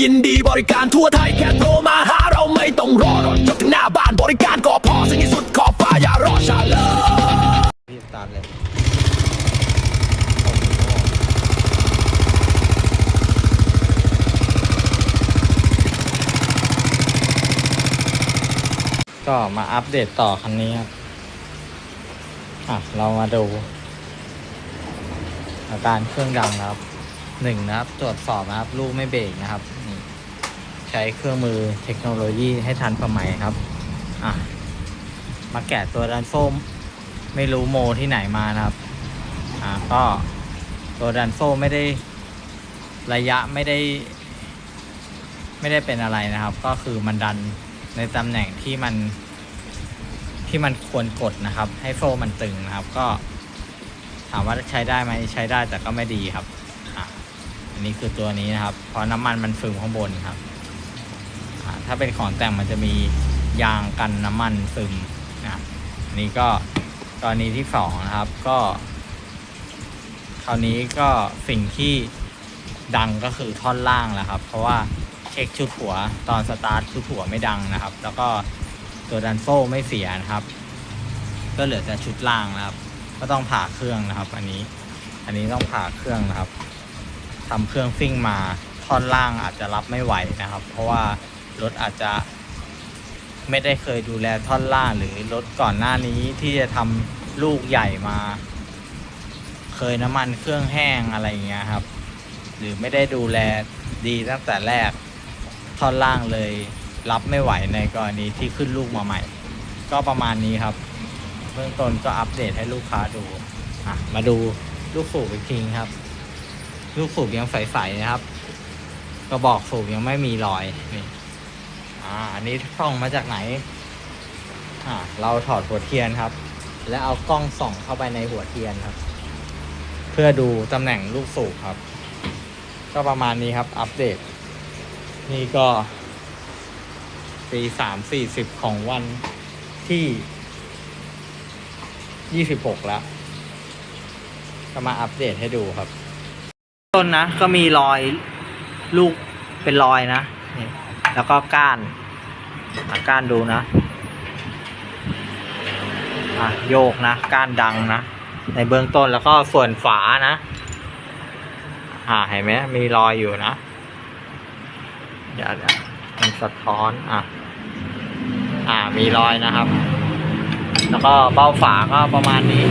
ยินดีบริการทั่วไทยแค่โทรมาหาเราไม่ต้องรอรถจบถึงหน้าบ้านบริการก็พอสิ่งที่สุดขอบฟ้าอย่ารอช้าเลยพี่ตาร์ทเลยก็มาอัปเดตต่อคันนี้ครับอะเรามาดูอาการเครื่องดังนะครับหนึ่งนะครับ ตรวจสอบนะครับ ลูกไม่เบรกนะครับ ใช้เครื่องมือเทคโนโลยีให้ทันสมัยครับ อะ มาแกะตัวดันโฟมไม่รู้โมที่ไหนมานะครับ อ่าก็ตัวดันโฟไม่ได้ระยะไม่ได้ ไม่ได้เป็นอะไรนะครับ ก็คือมันดันในตำแหน่งที่มันที่มันควรกดนะครับ ให้โซ่มันตึงนะครับ ก็ถามว่าใช้ได้ไหมใช้ได้แต่ก็ไม่ดีครับอ่าอันนี้คือตัวนี้นะครับ เพราะน้ำมันมันซึมข้างบนครับ ถ้าเป็นของแต่งมันจะมียางกันน้ำมันซึมนะครับอันนี้ก็กรณีที่สองนะครับก็ คราวนี้ก็สิ่งที่ดังก็คือท่อนล่างแหละครับ เพราะว่าเช็คชุดหัวตอนสตาร์ทชุดหัวไม่ดังนะครับ แล้วก็ตัวดันโซ่ไม่เสียนะครับ ก็เหลือแต่ชุดล่างนะครับ ก็ต้องผ่าเครื่องนะครับ อันนี้ อันนี้ต้องผ่าเครื่องนะครับทำเครื่องซิ่งมาท่อนล่างอาจจะรับไม่ไหวนะครับ เพราะว่า รถอาจจะไม่ได้เคยดูแลท่อนล่างหรือรถก่อนหน้านี้ที่จะทำลูกใหญ่มา เคยน้ำมันเครื่องแห้งอะไรอย่างเงี้ยครับ หรือไม่ได้ดูแลดีตั้งแต่แรกท่อนล่างเลย รับไม่ไหวในกรณีที่ขึ้นลูกมาใหม่ ก็ประมาณนี้ครับเบื้องต้นก็อัปเดตให้ลูกค้าดูอะมาดูลูกสูบอีกทีครับ ลูกสูบยังใสๆนะครับ กระบอกสูบยังไม่มีรอยนี่ อ่า อันนี้ส่องมาจากไหน อ่า เราถอดหัวเทียนครับ แล้วเอากล้องส่องเข้าไปในหัวเทียนครับ เพื่อดูตำแหน่งลูกสูบครับ ก็ประมาณนี้ครับ อัปเดต นี่ก็ปีสามสี่สิบของวันที่ยี่สิบหกแล้วก็มาอัปเดตให้ดูครับ ต้นนะ ก็มีรอยลูกเป็นรอยนะนี่ แล้วก็ก้านก้านดูนะอะโยกนะ ก้านดังนะ ในเบื้องต้นแล้วก็ส่วนฝานะ อ่าเห็นไหมมีรอยอยู่นะเดี๋ยวเดี๋ยวมันสะท้อน อะ อ่า มีรอยนะครับ แล้วก็เบ้าฝาก็ประมาณนี้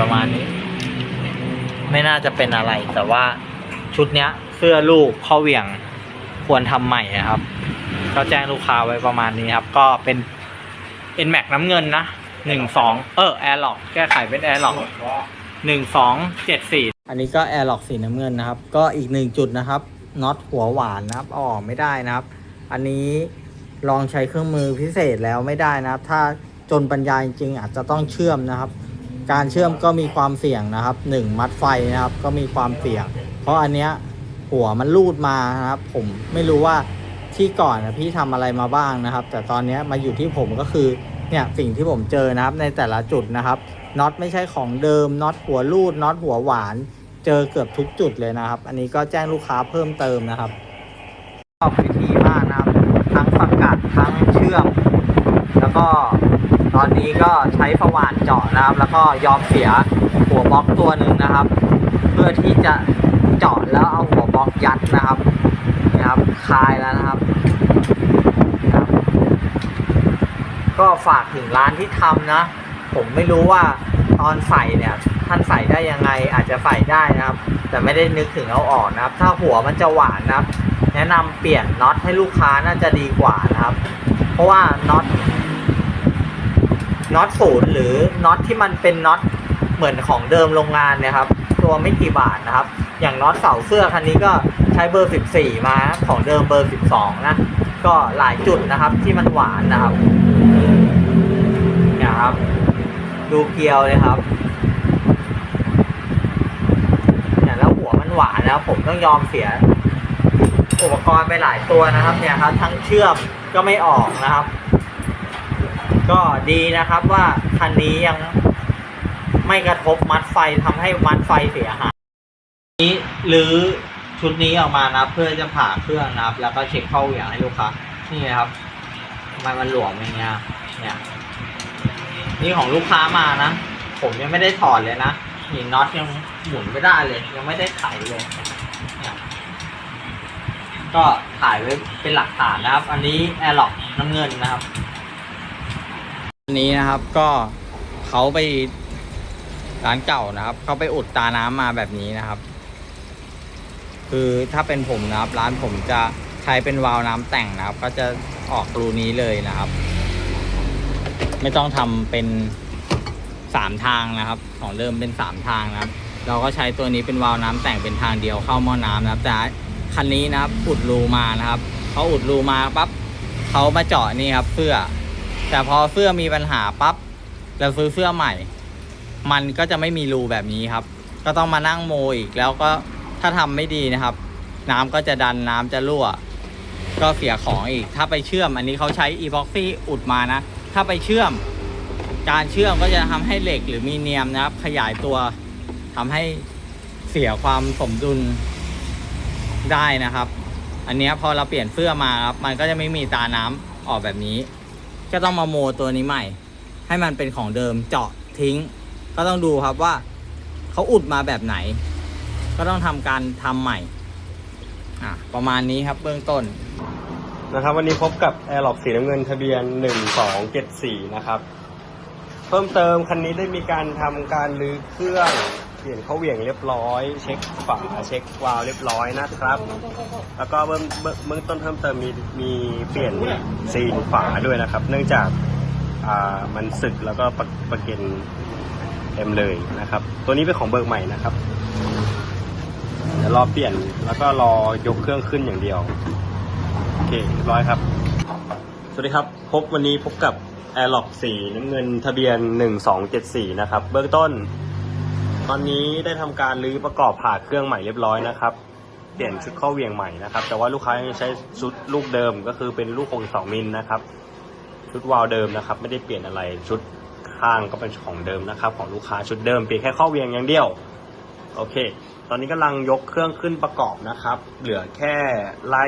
ประมาณนี้ ไม่น่าจะเป็นอะไรแต่ว่าชุดเนี้ย เสื้อลูกข้อเหวี่ยงควรทำใหม่นะครับ ก็แจ้งลูกค้าไว้ประมาณนี้ครับ ก็เป็นเป็นแม็กน้ำเงินนะหนึ่งสองเออแอร์ล็อกแก้ไขเป็นแอร์ล็อกหนึ่งสองเจ็ดสี่อันนี้ก็แอร์ล็อกสีน้ำเงินนะครับ ก็อีกหนึ่งจุดนะครับน็อตหัวหวานนะครับออกไม่ได้นะครับ อันนี้ลองใช้เครื่องมือพิเศษแล้วไม่ได้นะครับ ถ้าจนปัญญาจริงๆอาจจะต้องเชื่อมนะครับ การเชื่อมก็มีความเสี่ยงนะครับหนึ่งมัดไฟนะครับก็มีความเสี่ยง เพราะอันเนี้ย หัวมันรูดมานะครับ ผมไม่รู้ว่าที่ก่อนนะพี่ทำอะไรมาบ้างนะครับ แต่ตอนนี้มาอยู่ที่ผมก็คือเนี่ยสิ่งที่ผมเจอนะครับในแต่ละจุดนะครับน็อตไม่ใช่ของเดิมน็อตหัวรูดน็อตหัวหวาน เจอเกือบทุกจุดเลยนะครับ อันนี้ก็แจ้งลูกค้าเพิ่มเติมนะครับชอบวิธีมากนะครับทั้งสกัดทั้งเชื่อม แล้วก็ตอนนี้ก็ใช้ฝาหว่านเจาะนะครับ แล้วก็ยอมเสียหัวบล็อกตัวหนึ่งนะครับ เพื่อที่จะ เจาะแล้วเอาหัวบล็อกยัดนะครับนะครับคลายแล้วนะครับนะครับ ก็ฝากถึงร้านที่ทำนะ ผมไม่รู้ว่าตอนใส่เนี่ย ท่านใส่ได้ยังไงอาจจะใส่ได้นะครับ แต่ไม่ได้นึกถึงเอาออกนะครับ ถ้าหัวมันจะหวานนะครับ แนะนำเปลี่ยนน็อตให้ลูกค้าน่าจะดีกว่านะครับ เพราะว่าน็อตน็อตศูนย์หรือน็อตที่มันเป็นน็อตเหมือนของเดิมโรงงานเนี่ยครับ ตัวไม่กี่บาทนะครับ อย่างน็อตเสาเสื้อคันนี้ก็ใช้เบอร์ 14 มาของเดิมเบอร์ 12 นะ ก็หลายจุดนะครับที่มันหวานนะครับเนี่ยครับ ดูเกลียวเลยครับเนี่ยแล้วหัวมันหวานนะครับผมต้องยอมเสีย อุปกรณ์ไปหลายตัวนะครับเนี่ยครับ ทั้งเชื่อมก็ไม่ออกนะครับ ก็ดีนะครับว่าคันนี้ยังไม่กระทบมัดไฟทำให้มัดไฟเสียหาย นี้หรือชุดนี้ออกมานะเพื่อจะผ่าเครื่องนะครับ แล้วก็เช็คเข้าเหวี่ยงให้ลูกค้านี่ครับทำไมมันหลวมอย่างเงี้ยเนี่ยนี่ของลูกค้ามานะ ผมยังไม่ได้ถอดเลยนะนี่น็อตยังหมุนไม่ได้เลย ยังไม่ได้ไขเลยเนี่ยก็ถ่ายไว้เป็นหลักฐานนะครับ อันนี้แอร์ล็อกน้ำเงินนะครับอันนี้นะครับก็เขาไปร้านเก่านะครับ เขาไปอุดตาน้ำมาแบบนี้นะครับ คือถ้าเป็นผมนะครับ ร้านผมจะใช้เป็นวาล์วน้ำแต่งนะครับ ก็จะออกรูนี้เลยนะครับ ไม่ต้องทำเป็นสามทางนะครับ ของเริ่มเป็นสามทางนะครับ เราก็ใช้ตัวนี้เป็นวาล์วน้ำแต่งเป็นทางเดียวเข้าหม้อน้ำนะครับแต่คันนี้นะครับอุดรูมานะครับเขาอุดรูมาปั๊บเขามาเจาะนี่ครับเฟื่อแต่พอเฟื่อมีปัญหาปั๊บเราซื้อเฟื่อใหม่ มันก็จะไม่มีรูแบบนี้ครับ ก็ต้องมานั่งโมอีกแล้วก็ ถ้าทำไม่ดีนะครับ น้ำก็จะดันน้ำจะรั่ว ก็เสียของอีก ถ้าไปเชื่อมอันนี้เขาใช้อีบ็อกซี่อุดมานะ ถ้าไปเชื่อม การเชื่อมก็จะทำให้เหล็กหรือมีเนียมนะครับ ขยายตัวทำให้เสียความสมดุลได้นะครับ อันนี้พอเราเปลี่ยนเฟื่อมาครับ มันก็จะไม่มีตาน้ำออกแบบนี้ ก็ต้องมาโมตัวนี้ใหม่ ให้มันเป็นของเดิมเจาะทิ้ง ก็ต้องดูครับว่าเขาอุดมาแบบไหน ก็ต้องทำการทำใหม่อะประมาณนี้ครับเบื้องต้นนะครับ วันนี้พบกับ a i r l o c สีน้ำเงินทะเบียน 1274 นะครับ เพิ่มเติมคันนี้ได้มีการทำการรื้อเครื่องเปลี่ยนเข้าเหวี่ยงเรียบร้อย เช็คฝาเช็ควาล์วเรียบร้อยนะครับ แล้วก็เบื้องเบื้องต้นเพิ่มเติมมีมีเปลี่ยนซีนฝาด้วยนะครับ เนื่องจากอ่ามันสึกแล้วก็ประประเก็นเต็มเลยนะครับ ตัวนี้เป็นของเบิกใหม่นะครับ ดี๋ยวรอเปลี่ยนแล้วก็รอยกเครื่องขึ้นอย่างเดียว โอเคเรียบร้อยครับ สวัสดีครับ พบวันนี้พบกับ a i r l o c สีน้ำเงินทะเบียน 1274 นะครับ เบื้องต้น ตอนนี้ได้ทำการรื้อประกอบผ่าเครื่องใหม่เรียบร้อยนะครับ เปลี่ยนชุดข้อเหวียงใหม่นะครับ แต่ว่าลูกค้ายังใช้ชุดลูกเดิมก็คือเป็นลูก62มิลนะครับ ชุดวาล์วเดิมนะครับ ไม่ได้เปลี่ยนอะไรชุดข้างก็เป็นของเดิมนะครับ ของลูกค้าชุดเดิมเปลี่ยนแค่ข้อเหวียงอย่างเดียว โอเค ตอนนี้กำลังยกเครื่องขึ้นประกอบนะครับ เหลือแค่ไล่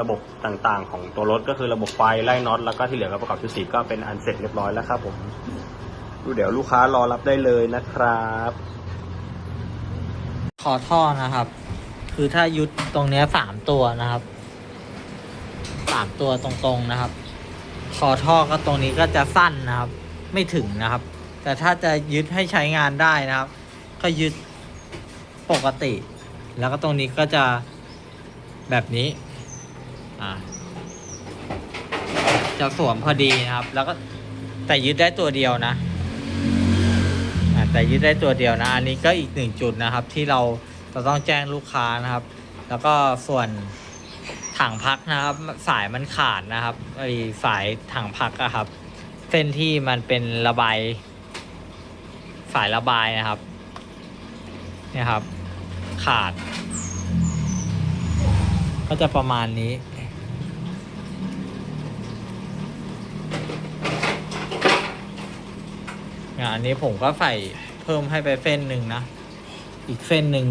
ระบบต่างๆ ของตัวรถก็คือระบบไฟไล่น็อตแล้วก็ที่เหลือก็ประกอบชุดสีก็เป็นอันเสร็จเรียบร้อยแล้วครับผมดูเดี๋ยวลูกค้ารอรับได้เลยนะครับคอท่อนะครับ คือถ้ายุดตรงเนี้ยสามตัวนะครับสามตัวตรงๆนะครับคอท่อก็ตรงนี้ก็จะสั้นนะครับ ไม่ถึงนะครับ แต่ถ้าจะยึดให้ใช้งานได้นะครับ ก็ยึด ปกติ แล้วก็ตรงนี้ก็จะแบบนี้อ่าจะสวมพอดีนะครับ แล้วก็แต่ยึดได้ตัวเดียวนะแต่ยึดได้ตัวเดียวนะ อันนี้ก็อีกหนึ่งจุดนะครับ ที่เราจะต้องแจ้งลูกค้านะครับ แล้วก็ส่วนถังพักนะครับ สายมันขาดนะครับไอสายถังพักอะครับ เส้นที่มันเป็นระบายสายระบายนะครับ เนี่ยครับ ขาด ก็จะประมาณนี้อะอันนี้ผมก็ใส่เพิ่มให้ไปเส้นหนึ่งนะ อีกเส้นหนึ่ง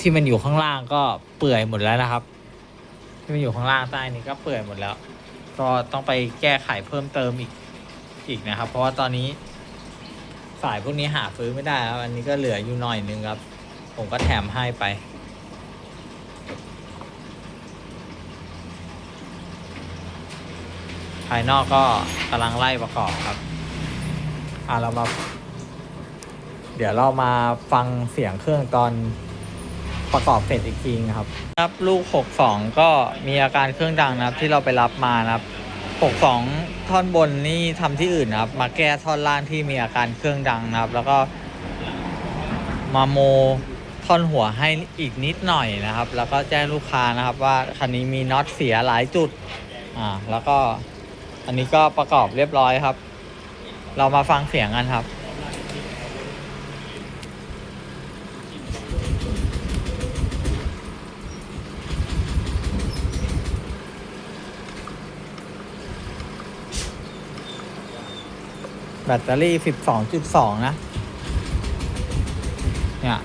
ที่มันอยู่ข้างล่างก็เปื่อยหมดแล้วนะครับ ที่มันอยู่ข้างล่างใต้นี้ก็เปื่อยหมดแล้ว ก็ต้องไปแก้ไขเพิ่มเติมอีกอีกนะครับ เพราะว่าตอนนี้ สายพวกนี้หาซื้อไม่ได้ครับอันนี้ก็เหลืออยู่หน่อยนึงครับ ผมก็แถมให้ไป ภายนอกก็กำลังไล่ประกอบครับ อะเรามาเดี๋ยวเรามาฟังเสียงเครื่องตอนประกอบเสร็จอีกทีนะครับ ครับลูก 62 ก็มีอาการเครื่องดังนะครับที่เราไปรับมานะครับ 62ท่อนบนนี่ทำที่อื่นนะครับ มาแก้ท่อนล่างที่มีอาการเครื่องดังนะครับ แล้วก็มาโมท่อนหัวให้อีกนิดหน่อยนะครับ แล้วก็แจ้งลูกค้านะครับว่าคันนี้มีน็อตเสียหลายจุดอ่าแล้วก็อันนี้ก็ประกอบเรียบร้อยครับ เรามาฟังเสียงกันครับ แบตเตอรี่สิบสองจุดสองนะ เนี่ย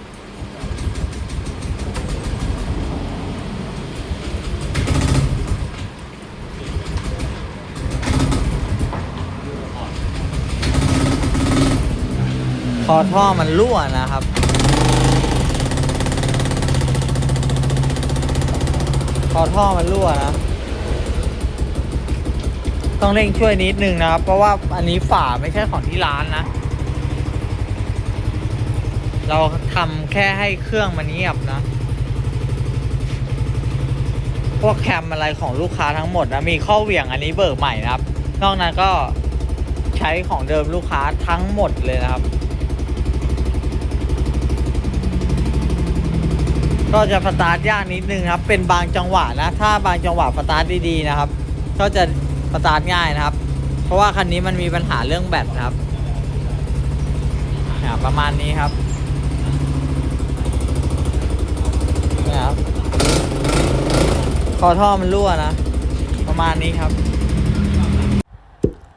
พอท่อมันรั่วนะครับพอท่อมันรั่วนะ ต้องเร่งช่วยนิดนึงนะครับ เพราะว่าอันนี้ฝาไม่ใช่ของที่ร้านนะ เราทำแค่ให้เครื่องมันเงียบนะ พวกแคมอะไรของลูกค้าทั้งหมดนะมีข้อเหวี่ยงอันนี้เบิกใหม่นะครับ นอกนั้นก็ใช้ของเดิมลูกค้าทั้งหมดเลยนะครับ ก็จะสตาร์ทยากนิดนึงครับ เป็นบางจังหวะนะ ถ้าบางจังหวะสตาร์ทดีๆนะครับ ก็จะ สตาร์ทง่ายนะครับ เพราะว่าคันนี้มันมีปัญหาเรื่องแบตนะครับประมาณนี้ครับเนี่ยครับคอท่อมันรั่วนะ ประมาณนี้ครับ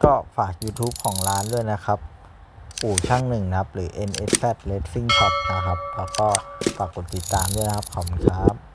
ก็ฝาก YouTube ของร้านด้วยนะครับ อู่ช่างหนึ่งนะครับ หรือ NSZ Racing Shop นะครับ แล้วก็ฝากกดติดตามด้วยนะครับ ขอบคุณครับ